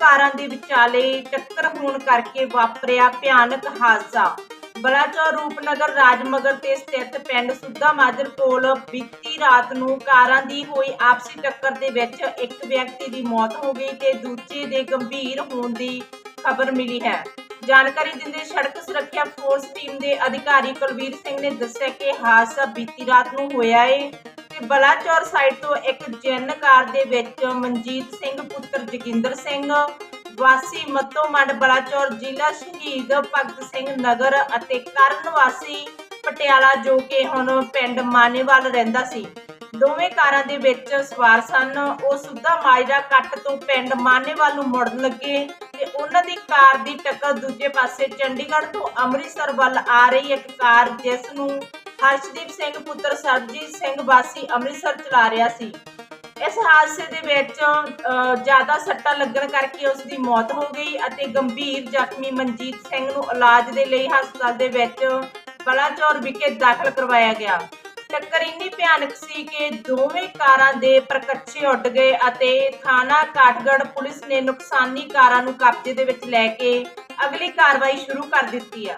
ਕਾਰਾਂ ਦੇ ਵਿਚਾਲੇ ਟੱਕਰ ਹੋਣ ਕਰਕੇ ਵਾਪਰਿਆ ਭਿਆਨਕ ਹਾਦਸਾ। ਬਲਾਚੌਰ ਰੂਪਨਗਰ ਰਾਜਮਗਰ ਤੇ ਸਥਿਤ ਪਿੰਡ ਸੁੱਧਾ ਮਾਜਰ ਕੋਲ ਬੀਤੀ ਰਾਤ ਨੂੰ ਕਾਰਾਂ ਦੀ ਹੋਈ ਆਪਸੀ ਟੱਕਰ ਦੇ ਵਿੱਚ ਇੱਕ ਵਿਅਕਤੀ ਦੀ ਮੌਤ ਹੋ ਗਈ ਤੇ ਦੂਜੇ ਦੇ ਗੰਭੀਰ ਹੋਣ ਦੀ ਖਬਰ ਮਿਲੀ ਹੈ। ਜਾਣਕਾਰੀ ਦਿੰਦੇ ਸੜਕ ਸੁਰੱਖਿਆ ਫੋਰਸ ਟੀਮ ਦੇ ਅਧਿਕਾਰੀ ਕੁਲਵੀਰ ਸਿੰਘ ਨੇ ਦੱਸਿਆ ਕਿ ਹਾਦਸਾ ਬੀਤੀ ਰਾਤ ਨੂੰ ਹੋਇਆ ਏ। ਤੇ ਬਲਾਚੌਰ ਸਾਈਡ ਤੋਂ ਇੱਕ ਜੈਨ ਕਾਰ ਦੇ ਵਿੱਚ ਮਨਜੀਤ ਸਿੰਘ, ਪੁੱਤਰ ਜੋਗਿੰਦਰ ਸਿੰਘ, ਵਾਸੀ ਮੱਤੋ ਮੰਡ ਬਲਾਚੌਰ ਜ਼ਿਲ੍ਹਾ ਸ਼ਹੀਦ ਭਗਤ ਸਿੰਘ ਨਗਰ ਅਤੇ ਕਰਨ ਵਾਸੀ ਪਟਿਆਲਾ ਜੋ ਕਿ ਹੁਣ ਪਿੰਡ ਮਾਨੇਵਾਲ ਰਹਿੰਦਾ ਸੀ। ਦੋਵੇਂ ਕਾਰਾਂ ਦੇ ਵਿੱਚ ਸਵਾਰ ਸਨ। ਉਹ ਸੁੱਧਾ ਮਾਜਰਾ ਕੱਟ ਤੋਂ ਪਿੰਡ ਮਾਨੇਵਾਲ ਨੂੰ ਮੁੜਨ ਲੱਗੇ ਤੇ ਉਹਨਾਂ ਦੀ ਕਾਰ ਦੀ ਟੱਕਰ ਦੂਜੇ ਪਾਸੇ ਚੰਡੀਗੜ੍ਹ ਤੋਂ ਅੰਮ੍ਰਿਤਸਰ ਵੱਲ ਆ ਰਹੀ ਇੱਕ ਕਾਰ, ਜਿਸ ਨੂੰ ਹਰਸ਼ਦੀਪ ਸਿੰਘ, ਪੁੱਤਰ ਸਰਬਜੀਤ ਸਿੰਘ ਵਾਸੀ ਅੰਮ੍ਰਿਤਸਰ ਚਲਾ ਰਿਹਾ ਸੀ। ਇਸ ਹਾਦਸੇ ਦੇ ਵਿੱਚ ਜ਼ਿਆਦਾ ਸੱਟਾਂ ਲੱਗਣ ਕਰਕੇ ਉਸ ਦੀ ਮੌਤ ਹੋ ਗਈ ਅਤੇ ਗੰਭੀਰ ਜ਼ਖਮੀ ਮਨਜੀਤ ਸਿੰਘ ਨੂੰ ਇਲਾਜ ਦੇ ਲਈ ਹਸਪਤਾਲ ਦੇ ਵਿੱਚ ਬਲਾਚੌਰ ਵਿਖੇ ਦਾਖਲ ਕਰਵਾਇਆ ਗਿਆ। ਟੱਕਰ ਇੰਨੀ ਭਿਆਨਕ ਸੀ ਕਿ ਦੋਵੇਂ ਕਾਰਾਂ ਦੇ ਪ੍ਰਕੱਛੇ ਉੱਡ ਗਏ ਅਤੇ ਥਾਣਾ ਕਾਠਗੜ੍ਹ ਪੁਲਿਸ ਨੇ ਨੁਕਸਾਨੀ ਕਾਰਾਂ ਨੂੰ ਕਬਜ਼ੇ ਦੇ ਵਿੱਚ ਲੈ ਕੇ ਅਗਲੀ ਕਾਰਵਾਈ ਸ਼ੁਰੂ ਕਰ ਦਿੱਤੀ ਆ।